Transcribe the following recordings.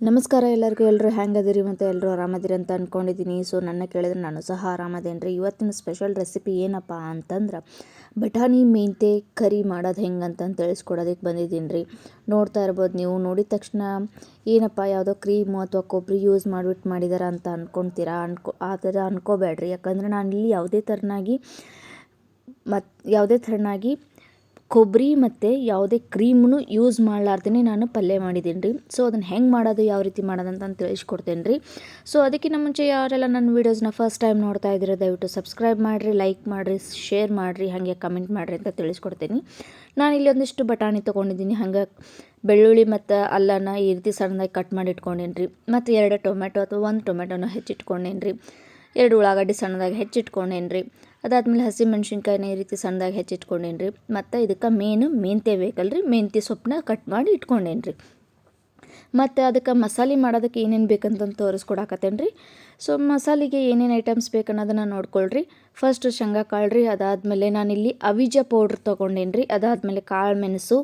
ನಮಸ್ಕಾರ ಎಲ್ಲರಿಗೂ ಎಲ್ಲರೂ ಹೆಂಗದಿರಿ? ಮತ್ತು ಎಲ್ಲರೂ ಆರಾಮದಿರಿ ಅಂತ ಅಂದ್ಕೊಂಡಿದ್ದೀನಿ ಸೊ, ನನ್ನ ಕೇಳಿದ್ರೆ ನಾನು ಸಹ ಆರಾಮದೇನ್ರಿ? ಇವತ್ತಿನ ಸ್ಪೆಷಲ್ ರೆಸಿಪಿ ಏನಪ್ಪ ಅಂತಂದ್ರೆ, ಬಟಾಣಿ ಮೆಂತೆ ಕರಿ ಮಾಡೋದು ಹೆಂಗೆ ಅಂತ ತಿಳಿಸ್ಕೊಡೋದಕ್ಕೆ ಬಂದಿದ್ದೀನಿ ರೀ ನೋಡ್ತಾ ಇರ್ಬೋದು ನೀವು. ನೋಡಿದ ತಕ್ಷಣ ಏನಪ್ಪ, ಯಾವುದೋ ಕ್ರೀಮು ಅಥವಾ ಕೊಬ್ಬರಿ ಯೂಸ್ ಮಾಡಿಬಿಟ್ಟು ಮಾಡಿದಾರ ಅಂತ ಅಂದ್ಕೊಂತೀರಾ ಅನ್ಕೊ, ಆ ಥರ ಅನ್ಕೋಬೇಡ್ರಿ. ಯಾಕಂದರೆ ನಾನು ಇಲ್ಲಿ ಯಾವುದೇ ಥರನಾಗಿ ಮತ್ತು ಯಾವುದೇ ಥರನಾಗಿ ಕೊಬ್ಬರಿ ಮತ್ತು ಯಾವುದೇ ಕ್ರೀಮ್ನು ಯೂಸ್ ಮಾಡಲಾರ್ದೇ ನಾನು ಪಲ್ಯ ಮಾಡಿದ್ದೀನಿ ರೀ. ಸೊ ಅದನ್ನು ಹೆಂಗೆ ಮಾಡೋದು, ಯಾವ ರೀತಿ ಮಾಡೋದು ಅಂತ ತಿಳಿಸ್ಕೊಡ್ತೇನೆ ರೀ. ಸೊ ಅದಕ್ಕಿಂತ ಮುಂಚೆ ಯಾರೆಲ್ಲ ನನ್ನ ವೀಡಿಯೋಸ್ನ ಫಸ್ಟ್ ಟೈಮ್ ನೋಡ್ತಾ ಇದ್ದೀರ, ದಯವಿಟ್ಟು ಸಬ್ಸ್ಕ್ರೈಬ್ ಮಾಡಿರಿ ಲೈಕ್ ಮಾಡಿರಿ ಶೇರ್ ಮಾಡಿರಿ, ಹಾಗೆ ಕಮೆಂಟ್ ಮಾಡಿರಿ ಅಂತ ತಿಳಿಸ್ಕೊಡ್ತೀನಿ. ನಾನು ಇಲ್ಲಿ ಒಂದಿಷ್ಟು ಬಟಾಣಿ ತೊಗೊಂಡಿದ್ದೀನಿ, ಹಂಗೆ ಬೆಳ್ಳುಳ್ಳಿ ಮತ್ತು ಅಲ್ಲನ ಈ ರೀತಿ ಸಣ್ಣದಾಗಿ ಕಟ್ ಮಾಡಿ ಇಟ್ಕೊಂಡೇನಿ ರೀ. ಮತ್ತು ಎರಡು ಟೊಮೆಟೊ ಅಥವಾ ಒಂದು ಟೊಮೆಟೊನ ಹೆಚ್ಚಿಟ್ಕೊಂಡೇನಿ ಎರಡು ಉಳ್ಳಾಗಡ್ಡಿ ಸಣ್ಣದಾಗಿ ಹೆಚ್ಚಿಟ್ಕೊಂಡೇನಿ ರೀ. ಅದಾದಮೇಲೆ ಹಸಿ ಮೆಣಸಿನ್ಕಾಯಿನ ಈ ರೀತಿ ಸಣ್ಣದಾಗಿ ಹೆಚ್ಚಿಟ್ಕೊಂಡೇನಿ ರೀ ಮತ್ತು ಇದಕ್ಕೆ ಮೇನ್, ಮೆಂತ್ಯ ಬೇಕಲ್ರಿ. ರೀ ಮೆಂತ್ಯ ಸೊಪ್ಪನ್ನ ಕಟ್ ಮಾಡಿ ಇಟ್ಕೊಂಡೇನಿ ರೀ ಮತ್ತು ಅದಕ್ಕೆ ಮಸಾಲೆ ಮಾಡೋದಕ್ಕೆ ಏನೇನು ಬೇಕಂತಂದು ತೋರಿಸ್ಕೊಡಾಕತ್ತೇನೆ ರೀ ಸೊ ಮಸಾಲೆಗೆ ಏನೇನು ಐಟಮ್ಸ್ ಬೇಕನ್ನೋದನ್ನು ನೋಡ್ಕೊಳ್ರಿ. ಫಸ್ಟ್ ಶೇಂಗಾ ಕಾಳು ರೀ ಅದಾದಮೇಲೆ ನಾನಿಲ್ಲಿ ಅವಿಜ ಪೌಡ್ರ್ ತೊಗೊಂಡೇನಿ ರೀ ಅದಾದಮೇಲೆ ಕಾಳು ಮೆಣಸು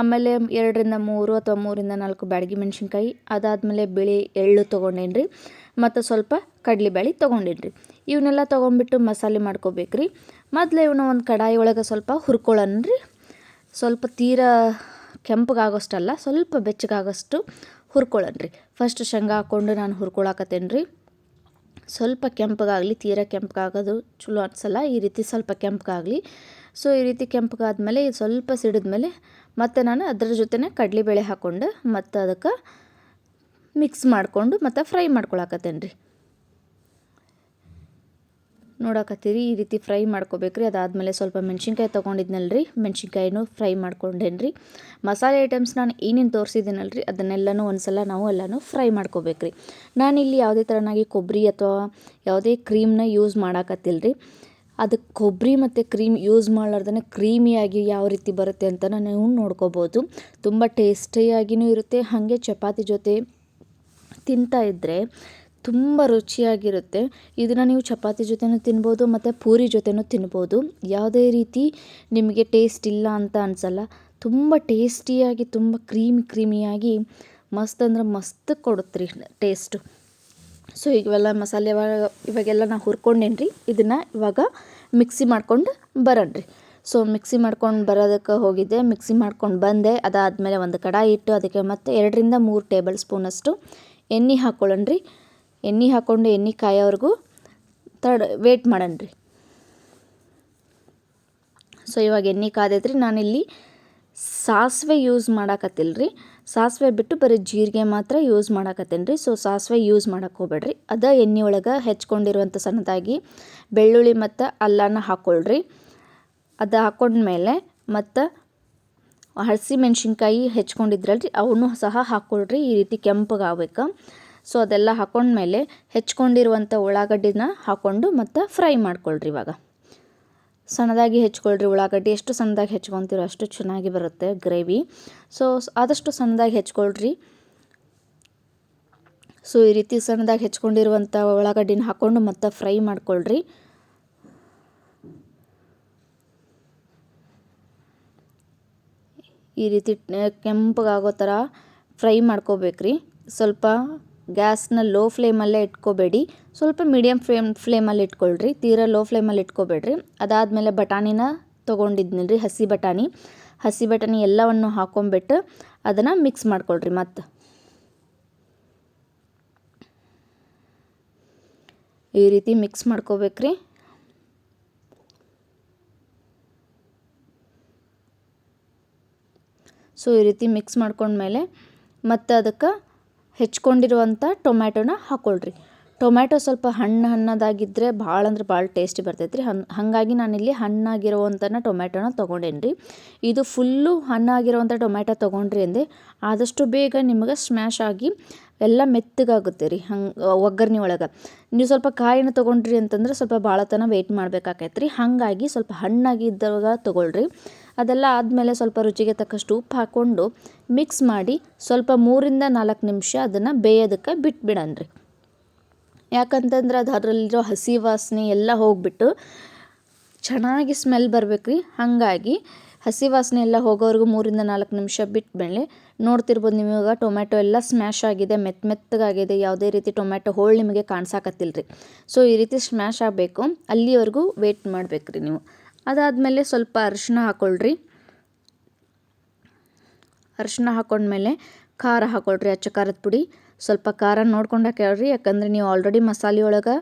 ಆಮೇಲೆ ಎರಡರಿಂದ ಮೂರು ಅಥವಾ ಮೂರಿಂದ ನಾಲ್ಕು ಬ್ಯಾಡಗಿ ಮೆಣಸಿನ್ಕಾಯಿ, ಅದಾದಮೇಲೆ ಬಿಳಿ ಎಳ್ಳು ತೊಗೊಂಡೇನಿ ರೀ ಮತ್ತು ಸ್ವಲ್ಪ ಕಡಲೆಬೇಳೆ ತೊಗೊಂಡೇನಿ ರೀ ಇವನ್ನೆಲ್ಲ ತೊಗೊಂಬಿಟ್ಟು ಮಸಾಲೆ ಮಾಡ್ಕೋಬೇಕ್ರಿ. ಮೊದಲು ಇವನ್ನ ಒಂದು ಕಡಾಯಿ ಒಳಗೆ ಸ್ವಲ್ಪ ಹುರ್ಕೊಳ್ಳೋಣ ರೀ ಸ್ವಲ್ಪ ತೀರಾ ಕೆಂಪಗಾಗೋಷ್ಟಲ್ಲ, ಸ್ವಲ್ಪ ಬೆಚ್ಚಗಾಗೋಷ್ಟು ಹುರ್ಕೊಳ್ಳೋಣ ರೀ ಫಸ್ಟ್ ಶೇಂಗಾ ಹಾಕ್ಕೊಂಡು ನಾನು ಹುರ್ಕೊಳಕತ್ತೇನೆ ರೀ ಸ್ವಲ್ಪ ಕೆಂಪಗಾಗಲಿ, ತೀರಾ ಕೆಂಪಗಾಗೋದು ಚಲೋ ಅನ್ಸಲ್ಲ, ಈ ರೀತಿ ಸ್ವಲ್ಪ ಕೆಂಪಗಾಗಲಿ. ಸೊ ಈ ರೀತಿ ಕೆಂಪಗಾದ್ಮೇಲೆ ಇದು ಸ್ವಲ್ಪ ಸಿಡಿದ್ಮೇಲೆ ಮತ್ತು ನಾನು ಅದ್ರ ಜೊತೆನೇ ಕಡಲೆಬೇಳೆ ಹಾಕ್ಕೊಂಡು ಮತ್ತು ಅದಕ್ಕೆ ಮಿಕ್ಸ್ ಮಾಡಿಕೊಂಡು ಮತ್ತು ಫ್ರೈ ಮಾಡ್ಕೊಳಕತ್ತೇನೆ ರೀ ನೋಡಕತ್ತೀರಿ, ಈ ರೀತಿ ಫ್ರೈ ಮಾಡ್ಕೋಬೇಕ್ರಿ. ಅದಾದಮೇಲೆ ಸ್ವಲ್ಪ ಮೆಣ್ಸಿನ್ಕಾಯಿ ತೊಗೊಂಡಿದ್ನಲ್ಲ ರೀ ಮೆಣ್ಸಿನ್ಕಾಯಿನೂ ಫ್ರೈ ಮಾಡ್ಕೊಂಡೇನ್ರಿ. ಮಸಾಲೆ ಐಟಮ್ಸ್ ನಾನು ಏನೇನು ತೋರಿಸಿದ್ದೀನಲ್ಲ ರೀ ಅದನ್ನೆಲ್ಲನೂ ಒಂದ್ಸಲ ನಾವು ಎಲ್ಲನೂ ಫ್ರೈ ಮಾಡ್ಕೋಬೇಕ್ರಿ. ನಾನಿಲ್ಲಿ ಯಾವುದೇ ಥರನಾಗಿ ಕೊಬ್ಬರಿ ಅಥವಾ ಯಾವುದೇ ಕ್ರೀಮ್ನ ಯೂಸ್ ಮಾಡಾಕತ್ತಿಲ್ಲ ರೀ ಅದಕ್ಕೆ ಕೊಬ್ಬರಿ ಮತ್ತು ಕ್ರೀಮ್ ಯೂಸ್ ಮಾಡಲಾರ್ದೇ ಕ್ರೀಮಿಯಾಗಿ ಯಾವ ರೀತಿ ಬರುತ್ತೆ ಅಂತ ನೀವು ನೋಡ್ಕೋಬೋದು. ತುಂಬ ಟೇಸ್ಟಿಯಾಗಿಯೂ ಇರುತ್ತೆ. ಹಾಗೆ ಚಪಾತಿ ಜೊತೆ ತಿಂತಾ ಇದ್ದರೆ ತುಂಬ ರುಚಿಯಾಗಿರುತ್ತೆ. ಇದನ್ನು ನೀವು ಚಪಾತಿ ಜೊತೆನೂ ತಿನ್ಬೋದು, ಮತ್ತು ಪೂರಿ ಜೊತೆನೂ ತಿನ್ಬೋದು. ಯಾವುದೇ ರೀತಿ ನಿಮಗೆ ಟೇಸ್ಟ್ ಇಲ್ಲ ಅಂತ ಅನಿಸಲ್ಲ. ತುಂಬ ಟೇಸ್ಟಿಯಾಗಿ ತುಂಬ ಕ್ರೀಮಿ ಕ್ರೀಮಿಯಾಗಿ ಮಸ್ತ್ ಅಂದ್ರೆ ಮಸ್ತ್ ಕೊಡುತ್ತೆ ರೀ ಟೇಸ್ಟು ಸೊ ಇವೆಲ್ಲ ಮಸಾಲೆ ಇವಾಗೆಲ್ಲ ನಾ ಹುರ್ಕೊಂಡೇನ್ರಿ ಇದನ್ನು ಇವಾಗ ಮಿಕ್ಸಿ ಮಾಡ್ಕೊಂಡು ಬರೋಣ ರೀ. ಸೊ ಮಿಕ್ಸಿ ಮಾಡ್ಕೊಂಡು ಬರೋದಕ್ಕೆ ಹೋಗಿದ್ದೆ ಮಿಕ್ಸಿ ಮಾಡ್ಕೊಂಡು ಬಂದೆ. ಅದಾದಮೇಲೆ ಒಂದು ಕಡಾಯಿ ಇಟ್ಟು ಅದಕ್ಕೆ ಮತ್ತೆ ಎರಡರಿಂದ ಮೂರು ಟೇಬಲ್ ಸ್ಪೂನಷ್ಟು ಎಣ್ಣೆ ಹಾಕ್ಕೊಳ್ಳೋಣ ರೀ. ಎಣ್ಣೆ ಹಾಕ್ಕೊಂಡು ಎಣ್ಣೆ ಕಾಯೋವರೆಗೂ ತಡ ವೇಟ್ ಮಾಡೋಣ ರೀ ಸೊ ಇವಾಗ ಎಣ್ಣೆ ಕಾದೈತ್ರಿ. ನಾನಿಲ್ಲಿ ಸಾಸಿವೆ ಯೂಸ್ ಮಾಡಾಕತ್ತಿಲ್ಲ ರೀ ಸಾಸಿವೆ ಬಿಟ್ಟು ಬರೀ ಜೀರಿಗೆ ಮಾತ್ರ ಯೂಸ್ ಮಾಡಾಕತ್ತೇನೆ ರೀ ಸೊ ಸಾಸಿವೆ ಯೂಸ್ ಮಾಡಕ್ಕೆ ಹೋಗ್ಬೇಡ್ರಿ. ಅದ ಎಣ್ಣೆ ಒಳಗೆ ಹೆಚ್ಕೊಂಡಿರುವಂಥ ಸಣ್ಣದಾಗಿ ಬೆಳ್ಳುಳ್ಳಿ ಮತ್ತು ಅಲ್ಲನ ಹಾಕ್ಕೊಳ್ರಿ ಅದು ಹಾಕ್ಕೊಂಡ್ಮೇಲೆ ಮತ್ತು ಹಸಿ ಮೆಣಸಿನ್ಕಾಯಿ ಹೆಚ್ಕೊಂಡಿದ್ರಲ್ರಿ. ಅವನ್ನೂ ಸಹ ಹಾಕ್ಕೊಳ್ರಿ ಈ ರೀತಿ ಕೆಂಪಗೆ ಆಗ್ಬೇಕು ಸೊ ಅದೆಲ್ಲ ಹಾಕೊಂಡ್ಮೇಲೆ ಹೆಚ್ಕೊಂಡಿರುವಂಥ ಉಳ್ಳಾಗಡ್ಡಿನ ಹಾಕ್ಕೊಂಡು ಮತ್ತು ಫ್ರೈ ಮಾಡ್ಕೊಳ್ರಿ ಇವಾಗ. ಸಣ್ಣದಾಗಿ ಹೆಚ್ಕೊಳ್ರಿ ಉಳ್ಳಾಗಡ್ಡಿ. ಎಷ್ಟು ಸಣ್ಣದಾಗಿ ಹೆಚ್ಕೊತೀರೋ ಅಷ್ಟು ಚೆನ್ನಾಗಿ ಬರುತ್ತೆ ಗ್ರೇವಿ. ಸೊ ಆದಷ್ಟು ಸಣ್ಣದಾಗಿ ಹೆಚ್ಕೊಳ್ರಿ. ಸೊ ಈ ರೀತಿ ಸಣ್ಣದಾಗಿ ಹೆಚ್ಕೊಂಡಿರುವಂಥ ಉಳ್ಳಾಗಡ್ಡಿನ ಹಾಕ್ಕೊಂಡು ಮತ್ತು ಫ್ರೈ ಮಾಡ್ಕೊಳ್ರಿ. ಈ ರೀತಿ ಕೆಂಪಗಾಗೋ ಥರ ಫ್ರೈ ಮಾಡ್ಕೋಬೇಕ್ರಿ. ಸ್ವಲ್ಪ ಗ್ಯಾಸ್ನ ಲೋ ಫ್ಲೇಮಲ್ಲೇ ಇಟ್ಕೋಬೇಡಿ. ಸ್ವಲ್ಪ ಮೀಡಿಯಮ್ ಫ್ಲೇಮ್, ಫ್ಲೇಮಲ್ಲಿ ಇಟ್ಕೊಳ್ರಿ. ತೀರಾ ಲೋ ಫ್ಲೇಮಲ್ಲಿ ಇಟ್ಕೋಬೇಡ್ರಿ. ಅದಾದಮೇಲೆ ಬಟಾಣಿನ ತೊಗೊಂಡಿದ್ನಿಲ್ರಿ, ಹಸಿ ಬಟಾಣಿ. ಹಸಿ ಬಟಾಣಿ ಎಲ್ಲವನ್ನು ಹಾಕೊಂಬಿಟ್ಟು ಅದನ್ನು ಮಿಕ್ಸ್ ಮಾಡ್ಕೊಳ್ರಿ ಮತ್ತು. ಈ ರೀತಿ ಮಿಕ್ಸ್ ಮಾಡ್ಕೋಬೇಕ್ರಿ. ಸೊ ಈ ರೀತಿ ಮಿಕ್ಸ್ ಮಾಡ್ಕೊಂಡ್ಮೇಲೆ ಮತ್ತು ಅದಕ್ಕೆ ಹೆಚ್ಕೊಂಡಿರುವಂಥ ಟೊಮ್ಯಾಟೋನ ಹಾಕ್ಕೊಳ್ರಿ ಟೊಮ್ಯಾಟೊ ಸ್ವಲ್ಪ ಹಣ್ಣು ಹಣ್ಣದಾಗಿದ್ದರೆ ಭಾಳ ಅಂದ್ರೆ ಭಾಳ ಟೇಸ್ಟಿ ಬರ್ತೈತೆ ರೀ ಹಂಗೆ ಹಾಗಾಗಿ ನಾನಿಲ್ಲಿ ಹಣ್ಣಾಗಿರುವಂಥನ ಟೊಮ್ಯಾಟೋನ ತೊಗೊಂಡೇನಿ ರೀ ಇದು ಫುಲ್ಲು ಹಣ್ಣಾಗಿರುವಂಥ ಟೊಮ್ಯಾಟೊ ತೊಗೊಂಡ್ರಿ ಅಂದೆ. ಆದಷ್ಟು ಬೇಗ ನಿಮಗೆ ಸ್ಮ್ಯಾಶ್ ಆಗಿ ಎಲ್ಲ ಮೆತ್ತಗಾಗುತ್ತೆ ರೀ ಹಂಗೆ, ಒಗ್ಗರಣೆ ಒಳಗೆ. ನೀವು ಸ್ವಲ್ಪ ಕಾಯಿನ ತೊಗೊಂಡ್ರಿ ಅಂತಂದ್ರೆ ಸ್ವಲ್ಪ ಭಾಳ ತನ ವೆಯ್ಟ್ ಮಾಡಬೇಕಾಗೈತೆ ರೀ ಹಾಗಾಗಿ ಸ್ವಲ್ಪ ಹಣ್ಣಾಗಿದ್ದಾಗ ತೊಗೊಳ್ರಿ. ಅದೆಲ್ಲ ಆದಮೇಲೆ ಸ್ವಲ್ಪ ರುಚಿಗೆ ತಕ್ಕಷ್ಟು ಉಪ್ಪು ಹಾಕ್ಕೊಂಡು ಮಿಕ್ಸ್ ಮಾಡಿ ಸ್ವಲ್ಪ ಮೂರಿಂದ ನಾಲ್ಕು ನಿಮಿಷ ಅದನ್ನು ಬೇಯೋದಕ್ಕೆ ಬಿಟ್ಬಿಡನ್ರಿ. ಯಾಕಂತಂದ್ರೆ ಅದು ಅದರಲ್ಲಿರೋ ಹಸಿ ವಾಸನೆ ಎಲ್ಲ ಹೋಗ್ಬಿಟ್ಟು ಚೆನ್ನಾಗಿ ಸ್ಮೆಲ್ ಬರ್ಬೇಕು ರೀ ಹಾಗಾಗಿ ಹಸಿ ವಾಸನೆ ಎಲ್ಲ ಹೋಗೋವರೆಗೂ ಮೂರಿಂದ ನಾಲ್ಕು ನಿಮಿಷ ಬಿಟ್ಮೇಲೆ ನೋಡ್ತಿರ್ಬೋದು ಇವಾಗ ಟೊಮ್ಯಾಟೊ ಎಲ್ಲ ಸ್ಮ್ಯಾಶ್ ಆಗಿದೆ, ಮೆತ್ತ ಮೆತ್ತಗಾಗಿದೆ, ಯಾವುದೇ ರೀತಿ ಟೊಮ್ಯಾಟೊ ಹೋಳು ನಿಮಗೆ ಕಾಣಿಸಾಕತ್ತಿಲ್ಲ ರೀ ಸೊ ಈ ರೀತಿ ಸ್ಮ್ಯಾಶ್ ಆಗಬೇಕು. ಅಲ್ಲಿವರೆಗೂ ವೇಟ್ ಮಾಡ್ಬೇಕು ನೀವು. ಅದಾದಮೇಲೆ ಸ್ವಲ್ಪ ಅರಿಶಿನ ಹಾಕ್ಕೊಳ್ರಿ ಅರಿಶಿನ ಹಾಕ್ಕೊಂಡ್ಮೇಲೆ ಖಾರ ಹಾಕ್ಕೊಳ್ರಿ ಅಚ್ಚ ಖಾರದ ಪುಡಿ. ಸ್ವಲ್ಪ ಖಾರ ನೋಡ್ಕೊಂಡು ಹಾಕ್ಯಾಳ್ರಿ ಯಾಕಂದ್ರೆ ನೀವು ಆಲ್ರೆಡಿ ಮಸಾಲೆ ಒಳಗೆ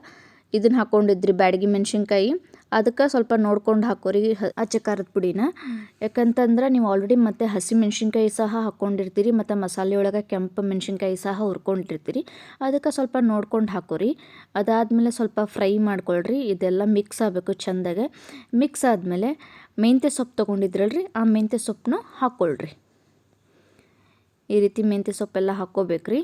ಇದನ್ನು ಹಾಕ್ಕೊಂಡಿದ್ರಿ ಬ್ಯಾಡಗಿ ಮೆಣಸಿನ್ಕಾಯಿ. ಅದಕ್ಕೆ ಸ್ವಲ್ಪ ನೋಡ್ಕೊಂಡು ಹಾಕೋರಿ ಅಚ್ಚ ಖಾರದ ಪುಡಿನ. ಯಾಕಂತಂದ್ರೆ ನೀವು ಆಲ್ರೆಡಿ ಮತ್ತೆ ಹಸಿ ಮೆಣಸಿನ್ಕಾಯಿ ಸಹ ಹಾಕ್ಕೊಂಡಿರ್ತೀರಿ ಮತ್ತು ಮಸಾಲೆ ಒಳಗೆ ಕೆಂಪು ಮೆಣಸಿನ್ಕಾಯಿ ಸಹ ಹುರ್ಕೊಂಡಿರ್ತೀರಿ. ಅದಕ್ಕೆ ಸ್ವಲ್ಪ ನೋಡ್ಕೊಂಡು ಹಾಕೋರಿ. ಅದಾದಮೇಲೆ ಸ್ವಲ್ಪ ಫ್ರೈ ಮಾಡ್ಕೊಳ್ರಿ, ಇದೆಲ್ಲ ಮಿಕ್ಸ್ ಆಗಬೇಕು ಚೆಂದಾಗೆ. ಮಿಕ್ಸ್ ಆದಮೇಲೆ ಮೆಂತ್ಯ ಸೊಪ್ಪು ತೊಗೊಂಡಿದ್ರಲ್ರಿ, ಆ ಮೆಂತ್ಯ ಸೊಪ್ಪನ್ನು ಹಾಕ್ಕೊಳ್ರಿ ಈ ರೀತಿ ಮೆಂತ್ಯ ಸೊಪ್ಪೆಲ್ಲ ಹಾಕ್ಕೋಬೇಕ್ರಿ.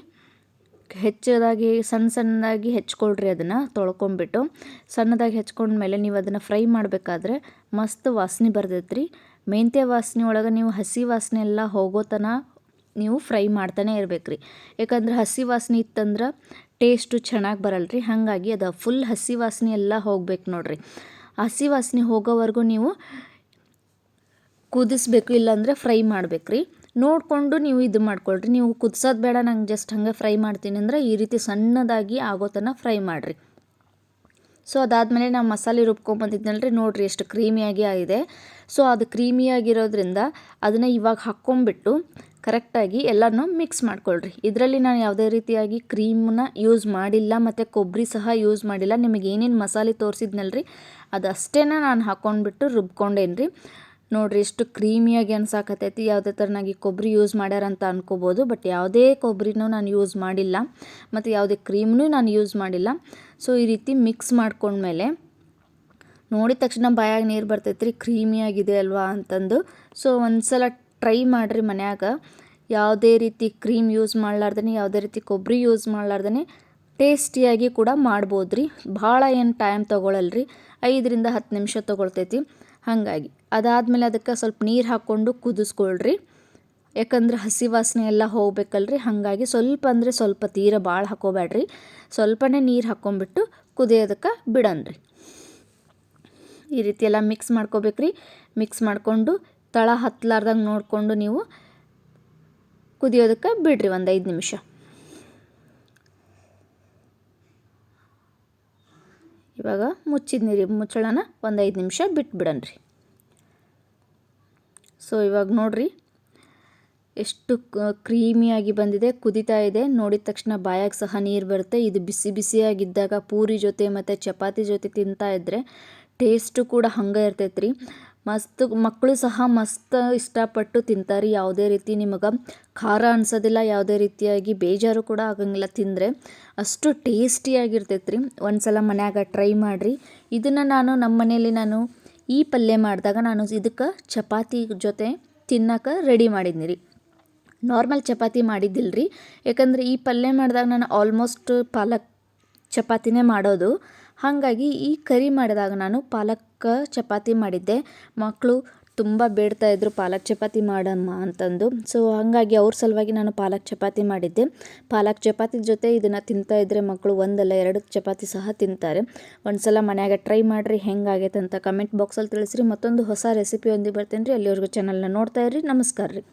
ಹೆಚ್ಚದಾಗಿ ಸಣ್ಣ ಸಣ್ಣದಾಗಿ ಹೆಚ್ಕೊಳ್ರಿ ಅದನ್ನು ತೊಳ್ಕೊಂಬಿಟ್ಟು ಸಣ್ಣದಾಗಿ ಹೆಚ್ಕೊಂಡ್ಮೇಲೆ ನೀವು ಅದನ್ನು ಫ್ರೈ ಮಾಡಬೇಕಾದ್ರೆ ಮಸ್ತ್ ವಾಸನೆ ಬರ್ತೈತೆ ರೀ ಮೆಂತ್ಯ ವಾಸನೆ ಒಳಗೆ ನೀವು ಹಸಿ ವಾಸನೆ ಎಲ್ಲ ಹೋಗೋ ತನ ನೀವು ಫ್ರೈ ಮಾಡ್ತಾನೆ ಇರ್ಬೇಕು ರೀ ಯಾಕಂದ್ರೆ ಹಸಿ ವಾಸನೆ ಇತ್ತಂದ್ರೆ ಟೇಸ್ಟು ಚೆನ್ನಾಗಿ ಬರಲ್ಲ ರೀ ಹಾಗಾಗಿ ಅದು ಫುಲ್ ಹಸಿ ವಾಸನೆ ಎಲ್ಲ ಹೋಗ್ಬೇಕು ನೋಡ್ರಿ. ಹಸಿ ವಾಸನೆ ಹೋಗೋವರೆಗೂ ನೀವು ಕುದಿಸ್ಬೇಕು ಇಲ್ಲಾಂದರೆ ಫ್ರೈ ಮಾಡ್ಬೇಕು ರೀ ನೋಡಿಕೊಂಡು ನೀವು ಇದು ಮಾಡ್ಕೊಳ್ರಿ. ನೀವು ಕುದಿಸೋದು ಬೇಡ, ನಂಗೆ ಜಸ್ಟ್ ಹಂಗೆ ಫ್ರೈ ಮಾಡ್ತೀನಿ ಅಂದರೆ ಈ ರೀತಿ ಸಣ್ಣದಾಗಿ ಆಗೋ ತನಕ ಫ್ರೈ ಮಾಡಿರಿ. ಸೊ ಅದಾದಮೇಲೆ ನಾವು ಮಸಾಲೆ ರುಬ್ಕೊಂಬಂದಿದ್ನಲ್ರಿ ನೋಡಿರಿ ಎಷ್ಟು ಕ್ರೀಮಿಯಾಗಿ ಆಗಿದೆ ಸೊ ಅದು ಕ್ರೀಮಿಯಾಗಿರೋದ್ರಿಂದ ಅದನ್ನು ಇವಾಗ ಹಾಕ್ಕೊಂಬಿಟ್ಟು ಕರೆಕ್ಟಾಗಿ ಎಲ್ಲನೂ ಮಿಕ್ಸ್ ಮಾಡ್ಕೊಳ್ರಿ. ಇದರಲ್ಲಿ ನಾನು ಯಾವುದೇ ರೀತಿಯಾಗಿ ಕ್ರೀಮ್ನ ಯೂಸ್ ಮಾಡಿಲ್ಲ, ಮತ್ತು ಕೊಬ್ಬರಿ ಸಹ ಯೂಸ್ ಮಾಡಿಲ್ಲ. ನಿಮಗೆ ಏನೇನು ಮಸಾಲೆ ತೋರಿಸಿದ್ನಲ್ರಿ ಅದಷ್ಟೇ ನಾನು ಹಾಕ್ಕೊಂಡ್ಬಿಟ್ಟು ರುಬ್ಕೊಂಡೇನ್ರಿ. ನೋಡಿರಿ ಎಷ್ಟು ಕ್ರೀಮಿಯಾಗಿ ಅನ್ಸಾಕತ್ತೈತಿ. ಯಾವುದೇ ಥರನಾಗಿ ಕೊಬ್ಬರಿ ಯೂಸ್ ಮಾಡ್ಯಾರ ಅಂತ ಅನ್ಕೋಬೋದು. ಬಟ್ ಯಾವುದೇ ಕೊಬ್ಬರಿನೂ ನಾನು ಯೂಸ್ ಮಾಡಿಲ್ಲ. ಮತ್ತು ಯಾವುದೇ ಕ್ರೀಮ್ನೂ ನಾನು ಯೂಸ್ ಮಾಡಿಲ್ಲ. ಸೊ ಈ ರೀತಿ ಮಿಕ್ಸ್ ಮಾಡ್ಕೊಂಡ್ಮೇಲೆ ನೋಡಿದ ತಕ್ಷಣ ಬಾಯಾಗ ನೀರು ಬರ್ತೈತ್ರಿ. ಕ್ರೀಮಿಯಾಗಿದೆ ಅಲ್ವಾ ಅಂತಂದು. ಸೊ ಒಂದು ಸಲ ಟ್ರೈ ಮಾಡಿರಿ ಮನ್ಯಾಗ. ಯಾವುದೇ ರೀತಿ ಕ್ರೀಮ್ ಯೂಸ್ ಮಾಡಲಾರ್ದೇ ಯಾವುದೇ ರೀತಿ ಕೊಬ್ಬರಿ ಯೂಸ್ ಮಾಡಲಾರ್ದೇ ಟೇಸ್ಟಿಯಾಗಿ ಕೂಡ ಮಾಡ್ಬೋದ್ರಿ. ಭಾಳ ಏನು ಟೈಮ್ ತೊಗೊಳಲ್ರಿ. ಐದರಿಂದ ಹತ್ತು ನಿಮಿಷ ತೊಗೊಳ್ತೈತಿ. ಹಾಗಾಗಿ. ಅದಾದಮೇಲೆ ಅದಕ್ಕೆ ಸ್ವಲ್ಪ ನೀರು ಹಾಕ್ಕೊಂಡು ಕುದಿಸ್ಕೊಳ್ರಿ. ಯಾಕಂದ್ರೆ ಹಸಿ ವಾಸನೆ ಎಲ್ಲ ಹೋಗ್ಬೇಕಲ್ರಿ. ಹಾಗಾಗಿ ಸ್ವಲ್ಪ ಅಂದರೆ ಸ್ವಲ್ಪ ತೀರ ಭಾಳ ಹಾಕೋಬೇಡ್ರಿ. ಸ್ವಲ್ಪನೇ ನೀರು ಹಾಕ್ಕೊಂಬಿಟ್ಟು ಕುದಿಯೋದಕ್ಕೆ ಬಿಡನ್ರಿ. ಈ ರೀತಿ ಎಲ್ಲ ಮಿಕ್ಸ್ ಮಾಡ್ಕೋಬೇಕ್ರಿ. ಮಿಕ್ಸ್ ಮಾಡಿಕೊಂಡು ತಳ ಹತ್ತಲಾರ್ದಂಗೆ ನೋಡಿಕೊಂಡು ನೀವು ಕುದಿಯೋದಕ್ಕೆ ಬಿಡ್ರಿ ಒಂದು ಐದು ನಿಮಿಷ. ಇವಾಗ ಮುಚ್ಚಿದ ರೀ ಮುಚ್ಚಳನ ಒಂದು ಐದು ನಿಮಿಷ ಬಿಟ್ಬಿಡನ್ರಿ. ಸೊ ಇವಾಗ ನೋಡ್ರಿ, ಎಷ್ಟು ಕ್ರೀಮಿಯಾಗಿ ಬಂದಿದೆ, ಕುದಿತಾ ಇದೆ. ನೋಡಿದ ತಕ್ಷಣ ಬಾಯಾಗ ಸಹ ನೀರು ಬರುತ್ತೆ. ಇದು ಬಿಸಿ ಬಿಸಿಯಾಗಿದ್ದಾಗ ಪೂರಿ ಜೊತೆ ಮತ್ತು ಚಪಾತಿ ಜೊತೆ ತಿಂತಾ ಇದ್ದರೆ ಟೇಸ್ಟು ಕೂಡ ಹಂಗೆ ಇರ್ತೈತೆ ರೀ ಮಸ್ತ್ ಮಕ್ಕಳು ಸಹ ಮಸ್ತ್ ಇಷ್ಟಪಟ್ಟು ತಿಂತಾರೆ. ಯಾವುದೇ ರೀತಿ ನಿಮಗೆ ಖಾರ ಅನ್ಸೋದಿಲ್ಲ, ಯಾವುದೇ ರೀತಿಯಾಗಿ ಬೇಜಾರು ಕೂಡ ಆಗಂಗಿಲ್ಲ ತಿಂದರೆ. ಅಷ್ಟು ಟೇಸ್ಟಿಯಾಗಿರ್ತೈತೆ ರೀ ಒಂದು ಸಲ ಮನ್ಯಾಗ ಟ್ರೈ ಮಾಡಿರಿ. ಇದನ್ನು ನಾನು ನಮ್ಮ ಮನೇಲಿ ನಾನು ಈ ಪಲ್ಯ ಮಾಡಿದಾಗ ನಾನು ಇದಕ್ಕೆ ಚಪಾತಿ ಜೊತೆ ತಿನ್ನಕ್ಕೆ ರೆಡಿ ಮಾಡಿದ್ನಿ ರೀ. ನಾರ್ಮಲ್ ಚಪಾತಿ ಮಾಡಿದ್ದಿಲ್ಲ ರೀ ಯಾಕಂದರೆ ಈ ಪಲ್ಯ ಮಾಡಿದಾಗ ನಾನು ಆಲ್ಮೋಸ್ಟ್ ಪಾಲಕ್ ಚಪಾತಿನೇ ಮಾಡೋದು. ಹಾಗಾಗಿ ಈ ಕರಿ ಮಾಡಿದಾಗ ನಾನು ಪಾಲಕ್ ಚಪಾತಿ ಮಾಡಿದ್ದೆ. ಮಕ್ಕಳು ತುಂಬ ಬೇಡ್ತಾ ಇದ್ದರು ಪಾಲಕ್ ಚಪಾತಿ ಮಾಡಮ್ಮ ಅಂತಂದು. ಸೊ ಹಾಗಾಗಿ ಅವ್ರ ಸಲುವಾಗಿ ನಾನು ಪಾಲಕ್ ಚಪಾತಿ ಮಾಡಿದ್ದೆ. ಪಾಲಕ್ ಚಪಾತಿ ಜೊತೆ ಇದನ್ನು ತಿಂತಾ ಇದ್ದರೆ ಮಕ್ಕಳು ಒಂದಲ್ಲ ಎರಡು ಚಪಾತಿ ಸಹ ತಿಂತಾರೆ. ಒಂದು ಸಲ ಮನ್ಯಾಗ ಟ್ರೈ ಮಾಡಿರಿ ಹೆಂಗಾಗೈತೆ ಅಂತ ಕಮೆಂಟ್ ಬಾಕ್ಸಲ್ಲಿ ತಿಳಿಸ್ರಿ. ಮತ್ತೊಂದು ಹೊಸ ರೆಸಿಪಿ ಒಂದು ಬರ್ತೀನಿ ರೀ ಅಲ್ಲಿವರೆಗೂ ಚಾನಲ್ನ ನೋಡ್ತಾ ಇರ್ರಿ. ನಮಸ್ಕಾರ ರೀ.